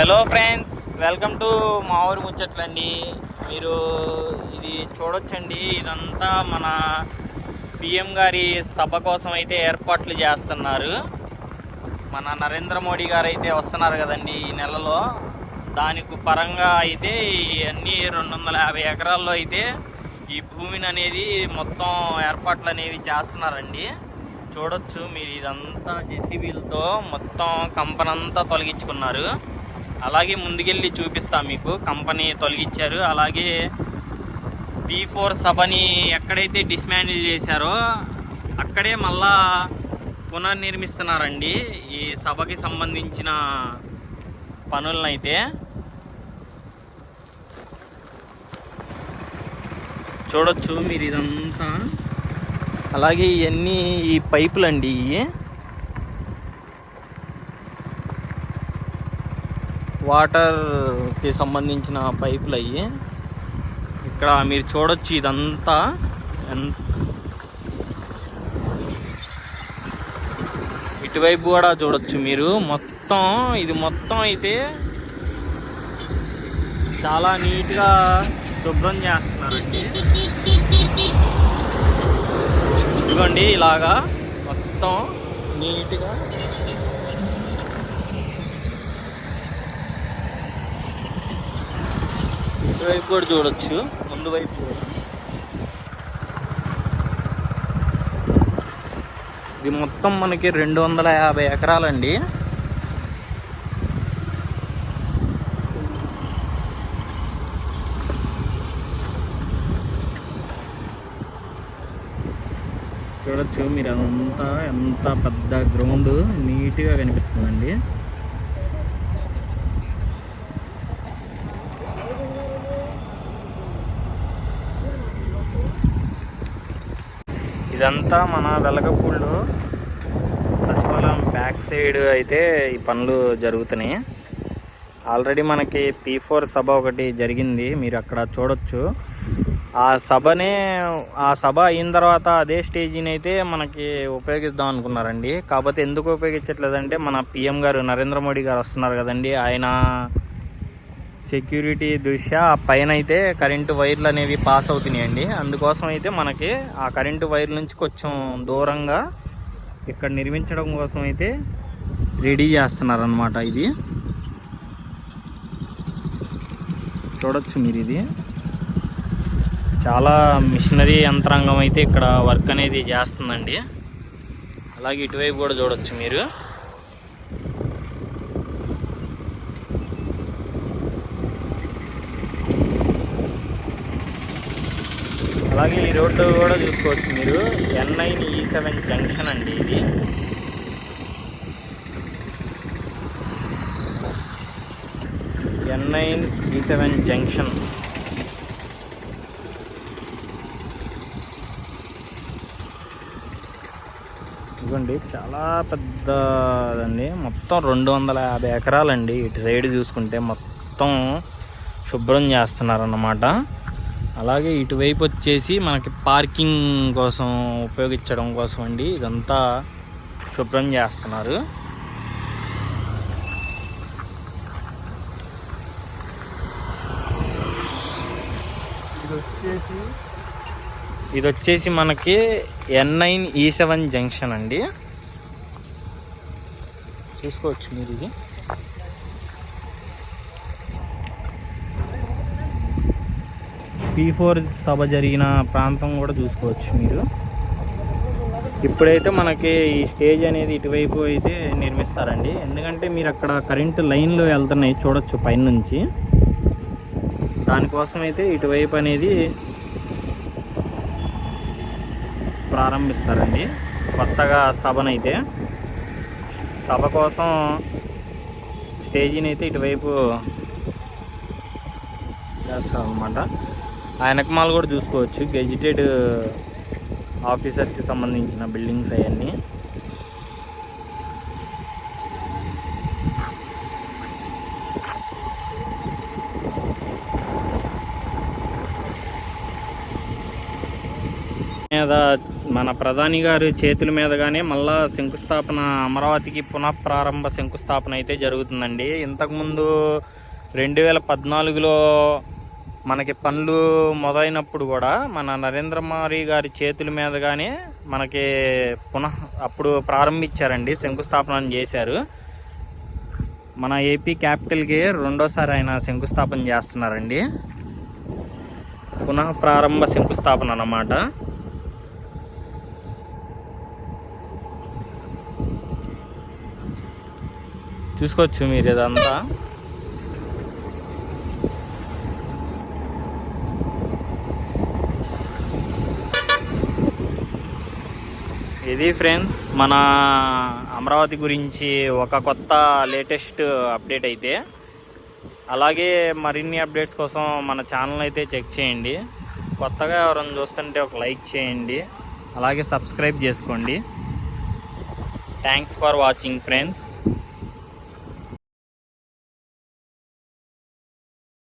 Hello friends welcome to మా ఊరు ముచ్చట్లండి మీరు ఇది చూడొచ్చండి. ఇదంతా మన పిఎం గారి సభ కోసం అయితే ఏర్పాట్లు చేస్తున్నారు. మన నరేంద్ర మోడీ గారు అయితే వస్తున్నారు కదండి ఈ నెలలో. దానికి పరంగా అయితే అన్నీ రెండు వందల యాభై ఎకరాల్లో అయితే ఈ భూమిని అనేది మొత్తం ఏర్పాట్లు అనేవి చేస్తున్నారండి. చూడొచ్చు మీరు ఇదంతా జెసిబీలతో మొత్తం కంపనంతా తొలగించుకున్నారు. అలాగే ముందుకెళ్ళి చూపిస్తా మీకు. కంపెనీ తొలగించారు అలాగే బీ ఫోర్ సభని ఎక్కడైతే డిస్మాండిల్ చేశారో అక్కడే మళ్ళా పునర్నిర్మిస్తున్నారండి. ఈ సభకి సంబంధించిన పనులనైతే. చూడొచ్చు మీరు ఇదంతా. అలాగే ఇవన్నీ ఈ పైపులు అండి ఇవి వాటర్కి సంబంధించిన పైపులు అయ్యి ఇక్కడ మీరు చూడొచ్చు ఇదంతా. ఎంత ఇటువైపు కూడా చూడొచ్చు మీరు. మొత్తం ఇది మొత్తం అయితే చాలా నీట్గా శుభ్రం చేస్తున్నారండి. ఇదిగోండి ఇలాగా మొత్తం నీట్గా ఇటువైపు కూడా చూడొచ్చు. ముందు వైపు ఇది మొత్తం మనకి రెండు వందల యాభై ఎకరాలండి. చూడొచ్చు మీరు అదంతా ఎంత పెద్ద గ్రౌండ్ నీట్గా కనిపిస్తుందండి. ఇదంతా మన వెలగపూళ్ళు సచివాలయం బ్యాక్ సైడ్ అయితే ఈ పనులు జరుగుతున్నాయి. ఆల్రెడీ మనకి పీ ఫోర్ సభ ఒకటి జరిగింది మీరు అక్కడ చూడొచ్చు. ఆ సభనే ఆ సభ అయిన తర్వాత అదే స్టేజీని అయితే మనకి ఉపయోగిద్దాం అనుకున్నారండి. కాకపోతే ఎందుకు ఉపయోగించట్లేదంటే మన పిఎం గారు నరేంద్ర మోడీ గారు వస్తున్నారు కదండి ఆయన సెక్యూరిటీ దృష్ట్యా పైన అయితే కరెంటు వైర్లు అనేవి పాస్ అవుతున్నాయండి. అందుకోసం అయితే మనకి ఆ కరెంటు వైర్ నుంచి కొంచెం దూరంగా ఇక్కడ నిర్మించడం కోసం అయితే రెడీ చేస్తున్నారు అనమాట ఇది. చూడొచ్చు మీరు ఇది. చాలా మిషనరీ యంత్రాంగం అయితే ఇక్కడ వర్క్ అనేది చేస్తుందండి. అలాగే ఇటువైపు కూడా చూడొచ్చు మీరు. అలాగే ఈ రోడ్డు కూడా చూసుకోవచ్చు మీరు. N nine E seven junction అండి ఇది. N nine E seven junction ఇదిగోండి చాలా పెద్దదండి. మొత్తం రెండు వందల యాభై ఎకరాలండి. ఇటు సైడ్ చూసుకుంటే మొత్తం శుభ్రం చేస్తున్నారన్నమాట. అలాగే ఇటువైపు వచ్చేసి మనకి పార్కింగ్ కోసం ఉపయోగించడం కోసం అండి ఇదంతా శుభ్రం చేస్తున్నారు. ఇది వచ్చేసి ఇది వచ్చేసి మనకి N nine E seven junction అండి. చూసుకోవచ్చు మీరు ఇది. పీ ఫోర్ సభ జరిగిన ప్రాంతం కూడా చూసుకోవచ్చు మీరు. ఇప్పుడైతే మనకి ఈ స్టేజ్ అనేది ఇటువైపు అయితే నిర్మిస్తారండి. ఎందుకంటే మీరు అక్కడ కరెంటు లైన్లు వెళ్తున్నాయి చూడొచ్చు పైన నుంచి దానికోసం అయితే ఇటువైపు అనేది ప్రారంభిస్తారండి. కొత్తగా సభనైతే సభ కోసం స్టేజీని అయితే ఇటువైపు చేస్తారనమాట ఆ ఆయనకమాల కూడా చూసుకోవచ్చు. గెజిటెడ్ ఆఫీసర్స్కి uh, సంబంధించిన బిల్డింగ్స్ అవన్నీ. మీద మన ప్రధాని గారి చేతుల మీదగానే మళ్ళా శంకుస్థాపన అమరావతికి పునఃప్రారంభ శంకుస్థాపన అయితే జరుగుతుందండి. ఇంతకుముందు రెండు వేల పద్నాలుగులో మనకి పనులు మొదలైనప్పుడు కూడా మన నరేంద్ర మోడీ గారి చేతుల మీదగానే మనకి పునః అప్పుడు ప్రారంభించారండి శంకుస్థాపన చేశారు. మన ఏపీ క్యాపిటల్కి రెండోసారి ఆయన శంకుస్థాపన చేస్తున్నారండి. పునః ప్రారంభ శంకుస్థాపన అన్నమాట. చూసుకోవచ్చు మీరు ఇదంతా. ఇది ఫ్రెండ్స్ మన అమరావతి గురించి ఒక కొత్త లేటెస్ట్ అప్డేట్ అయితే. అలాగే మరిన్ని అప్డేట్స్ కోసం మన ఛానల్ అయితే చెక్ చేయండి. కొత్తగా ఎవరైనా చూస్తుంటే ఒక లైక్ చేయండి. అలాగే సబ్స్క్రైబ్ చేసుకోండి. Thanks for watching friends